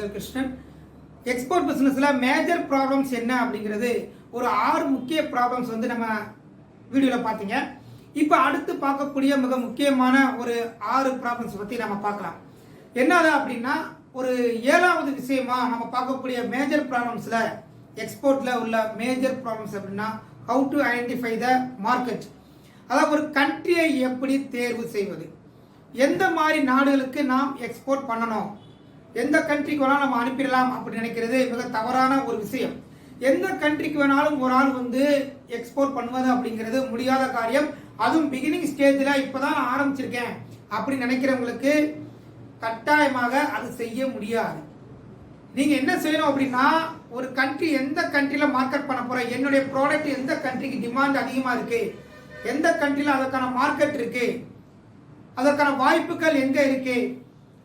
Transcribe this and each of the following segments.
Senthil Krishnan export பிஸ்னஸில் major problems என்ன அப்படிங்கிறது ஒரு ஆறு முக்கிய ப்ராப்ளம்ஸ் வந்து நம்ம வீடியோவில் பார்த்தீங்க. இப்போ அடுத்து பார்க்கக்கூடிய மிக முக்கியமான ஒரு ஆறு ப்ராப்ளம்ஸ் பற்றி நம்ம பார்க்கலாம். என்னது அப்படின்னா ஒரு ஏழாவது விஷயமா நம்ம பார்க்கக்கூடிய மேஜர் ப்ராப்ளம்ஸில் எக்ஸ்போர்ட்டில் உள்ள மேஜர் ப்ராப்ளம்ஸ் அப்படின்னா how to identify the market அதாவது ஒரு கண்ட்ரியை எப்படி தேர்வு செய்வது? எந்த மாதிரி நாடுகளுக்கு நாம் எக்ஸ்போர்ட் பண்ணணும்? எந்த கண்ட்ரிக்கு வேணாலும் நம்ம அனுப்பிடலாம் அப்படின்னு நினைக்கிறது மிக தவறான ஒரு விஷயம். எந்த கண்ட்ரிக்கு வேணாலும் ஒரு ஆள் வந்து எக்ஸ்போர்ட் பண்ணுவது அப்படிங்கிறது முடியாத காரியம். அதுவும் பிகினிங் ஸ்டேஜில் இப்போ தான் ஆரம்பிச்சிருக்கேன் அப்படி நினைக்கிறவங்களுக்கு கட்டாயமாக அது செய்ய முடியாது. நீங்கள் என்ன செய்யணும் அப்படின்னா ஒரு கண்ட்ரி எந்த கண்ட்ரியில் மார்க்கெட் பண்ண போகிறேன் என்னுடைய ப்ராடக்ட் எந்த கண்ட்ரிக்கு டிமாண்ட் அதிகமாக இருக்குது எந்த கண்ட்ரியில் அதற்கான மார்க்கெட் இருக்குது அதற்கான வாய்ப்புகள் எங்கே இருக்குது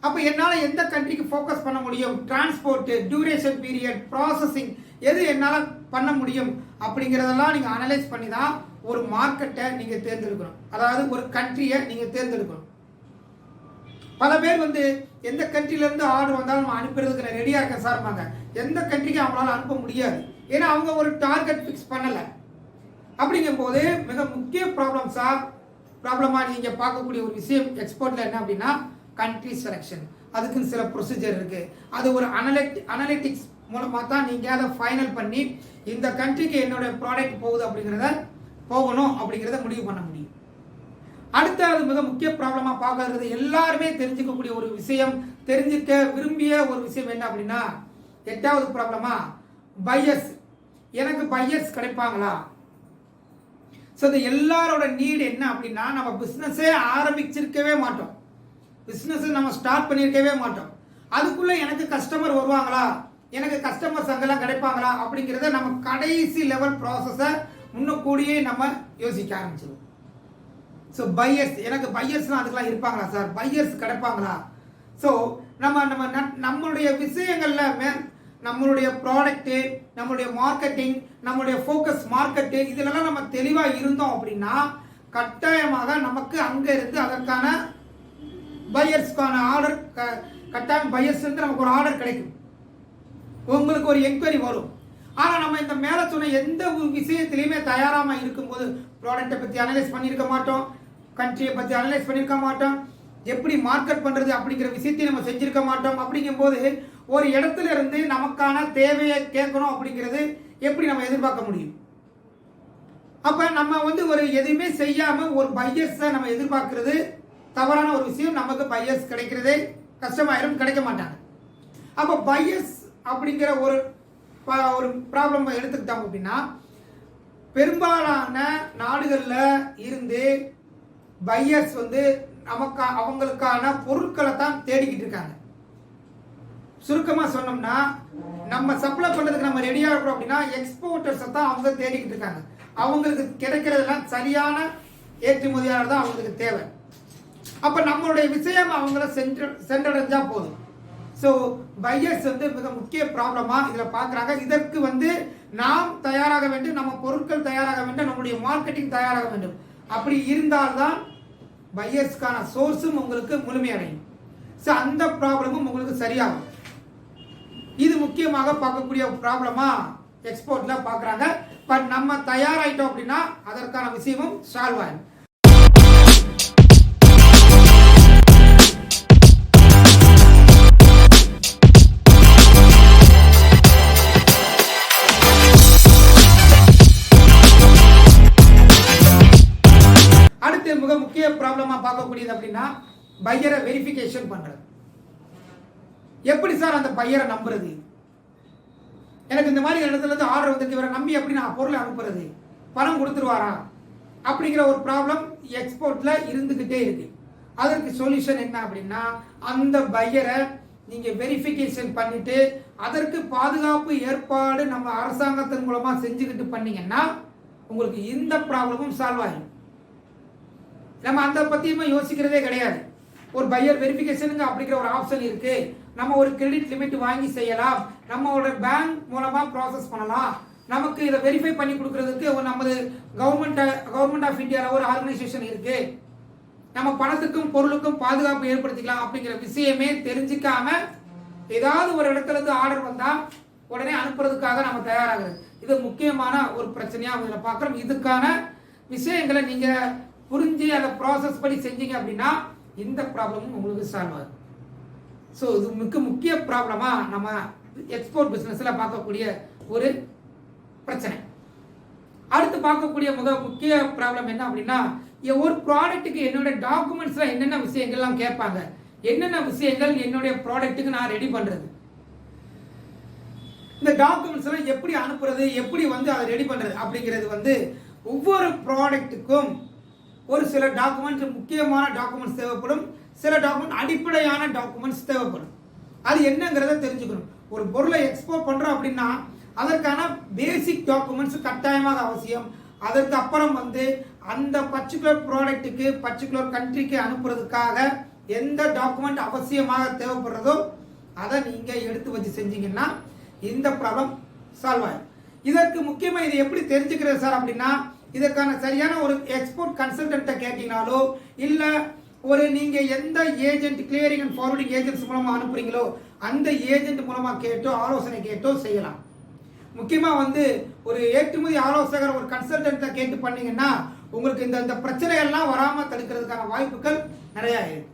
அப்போ என்னால் எந்த கண்ட்ரிக்கு ஃபோக்கஸ் பண்ண முடியும்? டிரான்ஸ்போர்ட்டு டியூரேஷன் பீரியட் ப்ராசஸிங் எது என்னால் பண்ண முடியும்? அப்படிங்கிறதெல்லாம் நீங்கள் அனலைஸ் பண்ணி தான் ஒரு மார்க்கெட்டை நீங்கள் தேர்ந்தெடுக்கணும். அதாவது ஒரு கண்ட்ரியை நீங்கள் தேர்ந்தெடுக்கணும். பல பேர் வந்து எந்த கண்ட்ரிலேருந்து ஆர்டர் வந்தாலும் நம்ம அனுப்புறதுக்கு நான் ரெடியாக இருக்கேன் சார்பாங்க எந்த கண்ட்ரிக்கு அவங்களால அனுப்ப முடியாது. ஏன்னா அவங்க ஒரு டார்கெட் ஃபிக்ஸ் பண்ணலை. அப்படிங்கும்போது மிக முக்கிய ப்ராப்ளம்ஸா ப்ராப்ளமாக நீங்கள் பார்க்கக்கூடிய ஒரு விஷயம் எக்ஸ்போர்ட்டில் என்ன அப்படின்னா கண்ட்ரி செலெக்ஷன் அதுக்குன்னு சில ப்ரொசீஜர் இருக்கு. அது ஒரு அனலிட் அனலிட்டிக்ஸ் மூலமாக தான் நீங்கள் அதை ஃபைனல் பண்ணி இந்த கண்ட்ரிக்கு என்னோட ப்ராடக்ட் போகுது அப்படிங்கிறத போகணும் அப்படிங்கிறத முடிவு பண்ண முடியும். அடுத்தது மிக முக்கிய ப்ராப்ளமாக பார்க்கறது எல்லாருமே தெரிஞ்சுக்கக்கூடிய ஒரு விஷயம் தெரிஞ்சுக்க விரும்பிய ஒரு விஷயம் என்ன அப்படின்னா எட்டாவது ப்ராப்ளமா பையஸ் எனக்கு பையஸ் கிடைப்பாங்களா? ஸோ இந்த எல்லாரோட நீடு என்ன அப்படின்னா நம்ம பிஸ்னஸே ஆரம்பிச்சிருக்கவே மாட்டோம். பிஸ்னஸை நம்ம ஸ்டார்ட் பண்ணியிருக்கவே மாட்டோம். அதுக்குள்ளே எனக்கு கஸ்டமர் வருவாங்களா? எனக்கு கஸ்டமர்ஸ் அங்கெல்லாம் கிடைப்பாங்களா? அப்படிங்கிறத நம்ம கடைசி லெவல் ப்ராசஸை முன்னக்கூடியே நம்ம யோசிக்க ஆரம்பிச்சிடும் ஸோ பையர்ஸ் எனக்கு பையர்ஸ்லாம் அதுக்கெல்லாம் இருப்பாங்களா சார் பையர்ஸ் கிடைப்பாங்களா? ஸோ நம்ம நம்ம நம்மளுடைய விஷயங்களில் மே நம்மளுடைய ப்ராடக்ட்டு நம்மளுடைய மார்க்கெட்டிங் நம்மளுடைய ஃபோக்கஸ் மார்க்கெட்டு இதிலெல்லாம் நம்ம தெளிவாக இருந்தோம் அப்படின்னா கட்டாயமாக நமக்கு அங்கே இருந்து அதற்கான பையர்ஸ்க்கான ஆர்டர் கட்டாயம் பையர்ஸ் வந்து நமக்கு ஒரு ஆர்டர் கிடைக்கும். உங்களுக்கு ஒரு என்கொயரி வரும். ஆனால் நம்ம இந்த மேலே சொன்ன எந்த ஒரு விஷயத்துலையுமே தயாராம இருக்கும்போது ப்ராடக்ட்டை பற்றி அனலைஸ் பண்ணியிருக்க மாட்டோம். கண்ட்ரியை பற்றி அனலைஸ் பண்ணியிருக்க மாட்டோம். எப்படி மார்க்கெட் பண்ணுறது அப்படிங்கிற விஷயத்தையும் நம்ம செஞ்சுருக்க மாட்டோம். அப்படிங்கும்போது ஒரு இடத்துல இருந்து நமக்கான தேவையை கேட்கணும் அப்படிங்கிறது எப்படி நம்ம எதிர்பார்க்க முடியும்? அப்போ நம்ம வந்து ஒரு எதுவுமே செய்யாமல் ஒரு பையர்ஸை நம்ம எதிர்பார்க்கறது தவறான ஒரு விஷயம் நமக்கு பையர்ஸ் கிடைக்கிறதே கஷ்டமாயிரும் கிடைக்க மாட்டாங்க. அப்போ பையஸ் அப்படிங்கிற ஒரு ப- ஒரு ப்ராப்ளம் எடுத்துக்கிட்டோம் அப்படின்னா பெரும்பாலான நாடுகளில் இருந்து பையர்ஸ் வந்து நமக்கு அவங்களுக்கான பொருட்களை தான் தேடிக்கிட்டு இருக்காங்க. சுருக்கமாக சொன்னோம்னா நம்ம சப்ளை பண்ணுறதுக்கு நம்ம ரெடியாக இருக்கிறோம் அப்படின்னா எக்ஸ்போர்ட்டர்ஸை தான் அவங்க தேடிக்கிட்டு இருக்காங்க. அவங்களுக்கு கிடைக்கிறதெல்லாம் சரியான ஏற்றுமதியாளர் தான் அவங்களுக்கு தேவை. அப்போ நம்மளுடைய விஷயம் அவங்கள சென்று சென்றடைஞ்சா போதும். ஸோ பையர்ஸ் வந்து மிக முக்கிய ப்ராப்ளமாக இதில் பார்க்குறாங்க இதற்கு வந்து நாம் தயாராக வேண்டும் நம்ம பொருட்கள் தயாராக வேண்டும் நம்முடைய மார்க்கெட்டிங் தயாராக வேண்டும். அப்படி இருந்தால்தான் பையர்ஸ்க்கான சோர்ஸும் உங்களுக்கு முழுமையடையும். ஸோ அந்த ப்ராப்ளமும் உங்களுக்கு சரியாகும். இது முக்கியமாக பார்க்கக்கூடிய ப்ராப்ளமா எக்ஸ்போர்ட்ல பார்க்குறாங்க பட் நம்ம தயாராயிட்டோம் அப்படின்னா அதற்கான விஷயமும் சால்வ் ஆகும். பார்க்கக்கூடியது அப்படின்னா பையரை வெரிஃபிகேஷன் பண்ணுறது. எப்படி சார் அந்த பையரை நம்புறது? எனக்கு இந்த மாதிரி இடத்துல இருந்து ஆர்டர் வந்துருக்கு இவரை நம்பி எப்படி நான் பொருளை அனுப்புறது? பணம் கொடுத்துருவாரா? அப்படிங்கிற ஒரு ப்ராப்ளம் எக்ஸ்போர்ட்ல இருந்துகிட்டே இருக்கு. அதற்கு சொல்யூஷன் என்ன அப்படின்னா அந்த பையரை நீங்க வெரிஃபிகேஷன் பண்ணிட்டு அதற்கு பாதுகாப்பு ஏற்பாடு நம்ம அரசாங்கத்தின் மூலமா செஞ்சுக்கிட்டு பண்ணீங்கன்னா உங்களுக்கு இந்த ப்ராப்ளமும் சால்வ் ஆகும் நம்ம அந்த பற்றியுமே யோசிக்கிறதே கிடையாது. ஒரு பையர் வெரிஃபிகேஷனுங்க அப்படிங்கிற ஒரு ஆப்ஷன் இருக்கு. நம்ம ஒரு கிரெடிட் லிமிட் வாங்கி செய்யலாம். நம்மளோட பேங்க் மூலமா ப்ராசஸ் பண்ணலாம். நமக்கு இதை வெரிஃபை பண்ணி கொடுக்கறதுக்கு ஒரு நமது கவர்மெண்ட் கவர்மெண்ட் ஆஃப் இந்தியாவில் ஒரு ஆர்கனைசேஷன் இருக்கு. நம்ம பணத்துக்கும் பொருளுக்கும் பாதுகாப்பு ஏற்படுத்திக்கலாம் அப்படிங்கிற விஷயமே தெரிஞ்சுக்காம ஏதாவது ஒரு இடத்துல இருந்து ஆர்டர் வந்தால் உடனே அனுப்புறதுக்காக நம்ம தயாராகுது இது முக்கியமான ஒரு பிரச்சனையாக இதில் பார்க்குறோம். இதுக்கான விஷயங்களை நீங்கள் புரிஞ்சு அதை ப்ராசஸ் பண்ணி செஞ்சீங்க அப்படின்னா இந்த ப்ராப்ளமும் உங்களுக்கு சால்வ் ஆகும் ஸோ இது மிக முக்கிய ப்ராப்ளமாக நம்ம எக்ஸ்போர்ட் பிஸ்னஸில் பார்க்கக்கூடிய ஒரு பிரச்சனை. அடுத்து பார்க்கக்கூடிய முக முக்கிய ப்ராப்ளம் என்ன அப்படின்னா ஒரு ப்ராடக்ட்டுக்கு என்னோட டாக்குமெண்ட்ஸில் என்னென்ன விஷயங்கள்லாம் கேட்பாங்க? என்னென்ன விஷயங்கள் என்னுடைய ப்ராடக்ட்டுக்கு நான் ரெடி பண்ணுறது இந்த டாக்குமெண்ட்ஸ்லாம் எப்படி அனுப்புறது? எப்படி வந்து அதை ரெடி பண்ணுறது அப்படிங்கிறது வந்து ஒவ்வொரு ப்ராடக்ட்டுக்கும் ஒரு சில டாக்குமெண்ட்ஸ் முக்கியமான டாக்குமெண்ட்ஸ் தேவைப்படும். சில டாக்குமெண்ட் அடிப்படையான டாக்குமெண்ட்ஸ் தேவைப்படும். அது என்னங்கிறத தெரிஞ்சுக்கணும். ஒரு பொருளை எக்ஸ்போர்ட் பண்ணுறோம் அப்படின்னா அதற்கான பேசிக் டாக்குமெண்ட்ஸ் கட்டாயமாக அவசியம். அதற்கு அப்புறம் வந்து அந்த பர்டிகுலர் ப்ராடக்ட்டுக்கு பர்டிகுலர் கண்ட்ரிக்கு அனுப்புறதுக்காக எந்த டாக்குமெண்ட் அவசியமாக தேவைப்படுறதோ அதை நீங்கள் எடுத்து வச்சு செஞ்சீங்கன்னா இந்த ப்ராப்ளம் சால்வ் ஆகும் இதற்கு முக்கியமாக இது எப்படி தெரிஞ்சுக்கிறது சார் அப்படின்னா இதற்கான சரியான ஒரு எக்ஸ்போர்ட் கன்சல்டன்ட்டை கேட்டீங்கனாலோ இல்லை ஒரு நீங்கள் எந்த agent clearing and forwarding agents மூலமாக அனுப்புறீங்களோ அந்த ஏஜென்ட் மூலமாக கேட்டோ ஆலோசனை கேட்டோ செய்யலாம். முக்கியமாக வந்து ஒரு ஏற்றுமதி ஆலோசகர் ஒரு கன்சல்டன்ட்டை கேட்டு பண்ணீங்கன்னா உங்களுக்கு இந்த இந்த பிரச்சனைகள்லாம் வராமல் தடுக்கிறதுக்கான வாய்ப்புகள் நிறையா இருக்கு.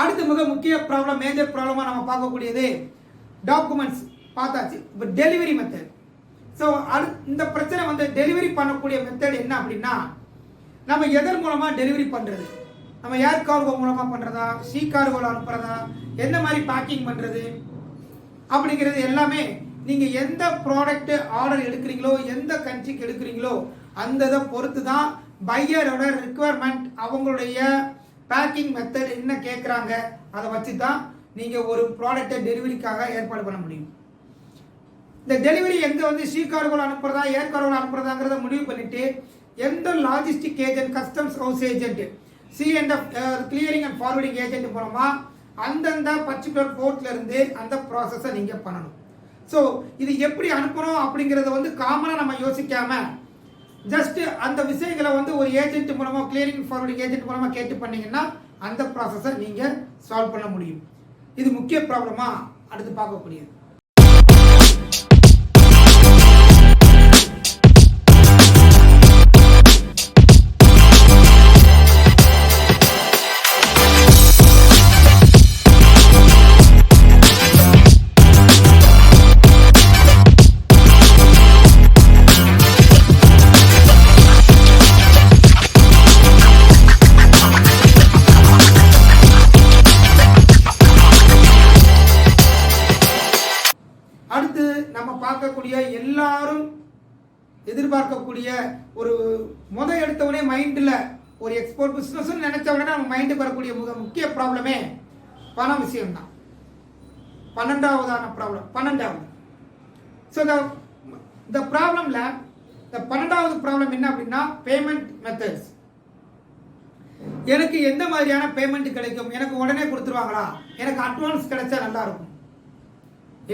அடுத்து மிக முக்கிய ப்ராப்ளம் மேஜர் ப்ராப்ளமாக நம்ம பார்க்கக்கூடியது டாக்குமெண்ட்ஸ் பார்த்தாச்சு. இப்போ டெலிவரி மெத்தட் ஸோ அது இந்த பிரச்சனை வந்து டெலிவரி பண்ணக்கூடிய மெத்தட் என்ன அப்படின்னா நம்ம எதன் மூலமாக டெலிவரி பண்ணுறது நம்ம ஏர் கார்கோ மூலமாக பண்ணுறதா சி கார்கோவில் அனுப்புகிறதா எந்த மாதிரி பேக்கிங் பண்ணுறது அப்படிங்கிறது எல்லாமே நீங்கள் எந்த ப்ராடக்ட்டு ஆர்டர் எடுக்கிறீங்களோ எந்த கண்ட்ரிக்கு எடுக்கிறீங்களோ அந்த இதை பொறுத்து தான் பையரோட ரிக்குவயர்மெண்ட் அவங்களுடைய பேக்கிங் மெத்தட் என்ன கேட்குறாங்க அதை வச்சு தான் நீங்கள் ஒரு ப்ராடக்டை டெலிவரிக்காக ஏற்பாடு பண்ண முடியும். இந்த டெலிவரி எங்கே வந்து சி கார்கோவில் அனுப்புகிறதா ஏர் கார்கோவில் அனுப்புகிறதாங்கிறத முடிவு பண்ணிவிட்டு எந்த logistic agent customs house agent C and clearing and forwarding agent மூலமாக அந்தந்த பர்டிகுலர் போர்ட்லேருந்து அந்த ப்ராசஸை நீங்கள் பண்ணணும். ஸோ இது எப்படி அனுப்பணும் அப்படிங்கிறத வந்து காமனாக நம்ம யோசிக்காமல் ஜஸ்ட் அந்த விஷயங்களை வந்து ஒரு ஏஜென்ட் மூலமாக கிளியரிங் ஃபார்வர்டிங் ஏஜென்ட் மூலமாக கேட்டு பண்ணீங்கன்னா அந்த ப்ராசஸை நீங்கள் சால்வ் பண்ண முடியும். இது முக்கிய ப்ராப்ளமாக அடுத்து பார்க்கக்கூடியது. எதிர்பார்க்கக்கூடிய ஒரு முத எடுத்தவனே மைண்டில் ஒரு எக்ஸ்போர்ட் பிஸ்னஸ்ன்னு நினச்ச உடனே நம்ம மைண்டுக்கு வரக்கூடிய மிக முக்கிய ப்ராப்ளமே பண விஷயம்தான். பன்னெண்டாவதான ப்ராப்ளம் பன்னெண்டாவது. ஸோ இந்த இந்த ப்ராப்ளமில் இந்த பன்னெண்டாவது ப்ராப்ளம் என்ன அப்படின்னா பேமெண்ட் மெத்தட்ஸ் எனக்கு எந்த மாதிரியான பேமெண்ட் கிடைக்கும்? எனக்கு உடனே கொடுத்துருவாங்களா? எனக்கு அட்வான்ஸ் கிடைச்சா நல்லா இருக்கும்.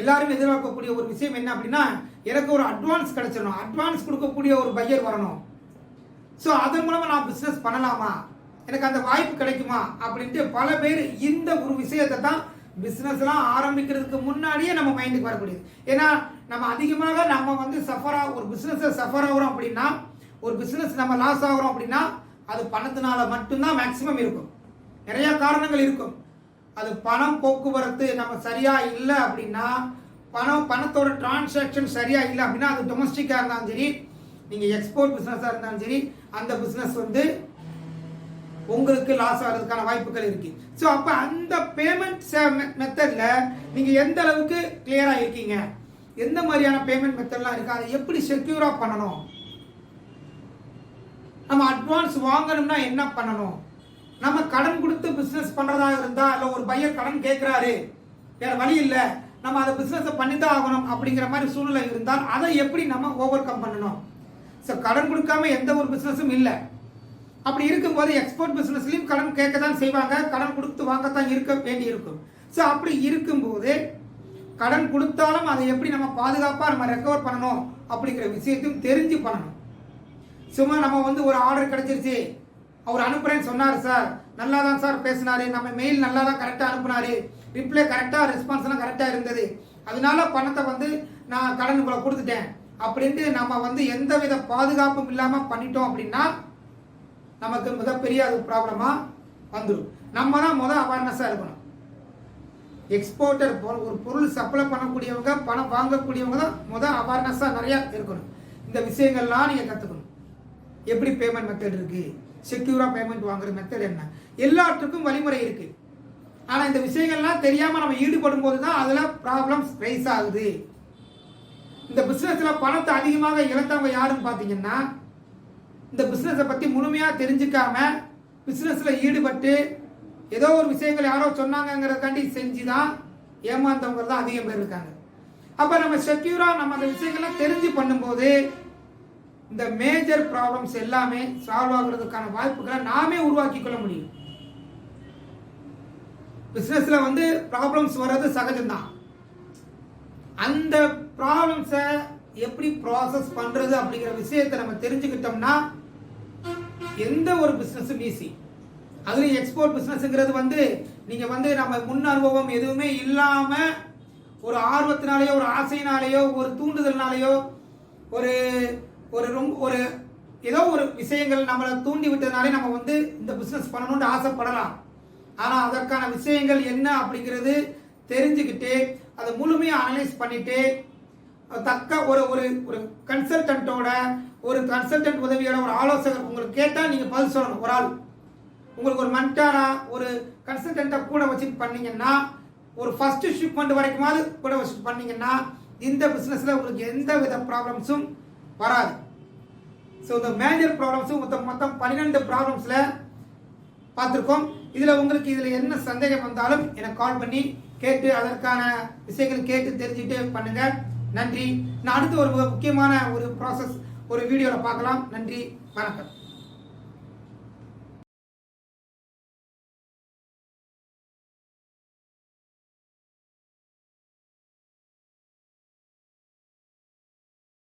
எல்லாரும் எதிர்பார்க்கக்கூடிய ஒரு விஷயம் என்ன அப்படின்னா எனக்கு ஒரு அட்வான்ஸ் கிடைச்சிடணும். அட்வான்ஸ் கொடுக்கக்கூடிய ஒரு பையர் வரணும். ஸோ அதன் மூலமாக நான் பிஸ்னஸ் பண்ணலாமா? எனக்கு அந்த வாய்ப்பு கிடைக்குமா? அப்படின்ட்டு பல பேர் இந்த ஒரு விஷயத்தை தான் பிஸ்னஸ்லாம் ஆரம்பிக்கிறதுக்கு முன்னாடியே நம்ம மைண்டுக்கு வரக்கூடியது. ஏன்னா நம்ம அதிகமாக நம்ம வந்து சஃபரா ஒரு பிஸ்னஸை சஃபர் ஆகிறோம் அப்படின்னா ஒரு பிஸ்னஸ் நம்ம லாஸ் ஆகிறோம் அப்படின்னா அது பணத்தினால மட்டும்தான் மேக்சிமம் இருக்கும். நிறையா காரணங்கள் இருக்கும். அது பணம் போக்குவரத்து நம்ம சரியாக இல்லை அப்படின்னா பணம் பணத்தோட டிரான்சாக்ஷன் சரியா இல்லை அப்படின்னா அது டொமஸ்டிக்காக இருந்தாலும் சரி நீங்கள் எக்ஸ்போர்ட் பிஸ்னஸாக இருந்தாலும் சரி அந்த பிஸ்னஸ் வந்து உங்களுக்கு லாஸ் ஆகிறதுக்கான வாய்ப்புகள் இருக்கு. ஸோ அப்போ அந்த பேமெண்ட் மெத்தடில் நீங்கள் எந்த அளவுக்கு கிளியராக இருக்கீங்க? எந்த மாதிரியான பேமெண்ட் மெத்தட்லாம் இருக்கு? அதை எப்படி செக்யூராக பண்ணணும்? நம்ம அட்வான்ஸ் வாங்கணும்னா என்ன பண்ணணும்? நம்ம கடன் கொடுத்து பிஸ்னஸ் பண்ணுறதா இருந்தால் இல்லை ஒரு பையன் கடன் கேட்குறாரு வேறு வழி இல்லை நம்ம அதை பிஸ்னஸை பண்ணி தான் ஆகணும் அப்படிங்கிற மாதிரி சூழ்நிலை இருந்தால் அதை எப்படி நம்ம ஓவர் கம் பண்ணணும்? ஸோ கடன் கொடுக்காம எந்த ஒரு பிஸ்னஸும் இல்லை. அப்படி இருக்கும்போது எக்ஸ்போர்ட் பிஸ்னஸ்லையும் கடன் கேட்க தான் செய்வாங்க கடன் கொடுத்து வாங்கத்தான் இருக்க வேண்டி இருக்கும் ஸோ அப்படி இருக்கும்போது கடன் கொடுத்தாலும் அதை எப்படி நம்ம பாதுகாப்பாக நம்ம ரெக்கவர் பண்ணணும் அப்படிங்கிற விஷயத்தையும் தெரிஞ்சு பண்ணணும். சும்மா நம்ம வந்து ஒரு ஆர்டர் கிடைச்சிருச்சு. அவர் அனுப்புகிறேன்னு சொன்னார் சார். நல்லா தான் சார் பேசினாரு. நம்ம மெயில் நல்லா தான் கரெக்டாக அனுப்புனாரு. ரிப்ளை கரெக்டாக ரெஸ்பான்ஸ்லாம் கரெக்டாக இருந்தது. அதனால பணத்தை வந்து நான் கடன் போல கொடுத்துட்டேன். அப்படின்ட்டு நம்ம வந்து எந்த வித பாதுகாப்பும் இல்லாமல் பண்ணிட்டோம் அப்படின்னா நமக்கு மிகப்பெரிய அது ப்ராப்ளமாக வந்துடும் நம்ம தான் முதல் அவேர்னஸாக இருக்கணும். எக்ஸ்போர்ட்டர் ஒரு பொருள் சப்ளை பண்ணக்கூடியவங்க பணம் வாங்கக்கூடியவங்க தான் முதல் அவேர்னஸாக நிறையா இருக்கணும். இந்த விஷயங்கள்லாம் நீங்கள் கற்றுக்கணும் எப்படி பேமெண்ட் மெத்தட் இருக்குது செக்யூராக பேமெண்ட் வாங்குற மெத்தட் என்ன? எல்லாத்துக்கும் வழிமுறை இருக்குது ஆனால் இந்த விஷயங்கள்லாம் தெரியாமல் நம்ம ஈடுபடும் போது தான் அதில் ப்ராப்ளம்ஸ் ரைஸ் ஆகுது. இந்த பிஸ்னஸில் பணத்தை அதிகமாக இழந்தவங்க யாருன்னு பார்த்தீங்கன்னா இந்த பிஸ்னஸை பற்றி முழுமையாக தெரிஞ்சுக்காம பிஸ்னஸில் ஈடுபட்டு ஏதோ ஒரு விஷயங்கள் யாரோ சொன்னாங்கங்கிறதுக்காண்டி செஞ்சு தான் ஏமாந்தவங்க தான் அதிகம் பேர் இருக்காங்க. அப்போ நம்ம செக்யூராக நம்ம அந்த விஷயங்கள்லாம் தெரிஞ்சு பண்ணும்போது இந்த மேஜர் ப்ராப்ளம்ஸ் எல்லாமே சால்வ் ஆகுறதுக்கான வாய்ப்புகளை நாமே உருவாக்கி கொள்ள முடியும். பிஸ்னஸில் வந்து ப்ராப்ளம்ஸ் வர்றது சகஜம்தான். அந்த ப்ராப்ளம்ஸை எப்படி ப்ராசஸ் பண்ணுறது அப்படிங்கிற விஷயத்தை நம்ம தெரிஞ்சுக்கிட்டோம்னா எந்த ஒரு பிஸ்னஸும் ஈஸி அதுலேயும் எக்ஸ்போர்ட் பிஸ்னஸுங்கிறது வந்து நீங்கள் வந்து நம்ம முன் அனுபவம் எதுவுமே இல்லாமல் ஒரு ஆர்வத்தினாலேயோ ஒரு ஆசையினாலேயோ ஒரு தூண்டுதல்னாலேயோ ஒரு ஒரு ரொம்ப ஒரு ஏதோ ஒரு விஷயங்கள் நம்மளை தூண்டி விட்டதுனாலே நம்ம வந்து இந்த பிஸ்னஸ் பண்ணணும்னு ஆசைப்படலாம். ஆனால் அதற்கான விஷயங்கள் என்ன அப்படிங்கிறது தெரிஞ்சுக்கிட்டு அதை முழுமையாக அனலைஸ் பண்ணிட்டு தக்க ஒரு ஒரு ஒரு கன்சல்டன்ட்டோட ஒரு கன்சல்டன்ட் உதவியோட ஒரு ஆலோசகர் உங்களுக்கு கேட்டால் நீங்கள் பதில் சொல்லணும் ஒரு ஆள். உங்களுக்கு ஒரு மன்டாராக ஒரு கன்சல்டண்ட்டை கூட வச்சுட்டு பண்ணீங்கன்னா ஒரு ஃபஸ்ட்டு ஷிப்மெண்ட் வரைக்குமாவது கூட வச்சுட்டு பண்ணீங்கன்னா இந்த பிஸ்னஸில் உங்களுக்கு எந்த வித ப்ராப்ளம்ஸும் வராது. ஸோ இந்த மேஜர் ப்ராப்ளம்ஸும் மொத்தம் மொத்தம் பன்னிரெண்டு ப்ராப்ளம்ஸில் பார்த்துருக்கோம். இதில் உங்களுக்கு இதில் என்ன சந்தேகம் வந்தாலும் எனக்கு கால் பண்ணி கேட்டு அதற்கான விஷயங்கள் கேட்டு தெரிஞ்சுட்டு பண்ணுங்கள் நன்றி. நான் அடுத்து ஒரு முக்கியமான ஒரு ப்ராசஸ் ஒரு வீடியோவில் பார்க்கலாம். நன்றி. வணக்கம்.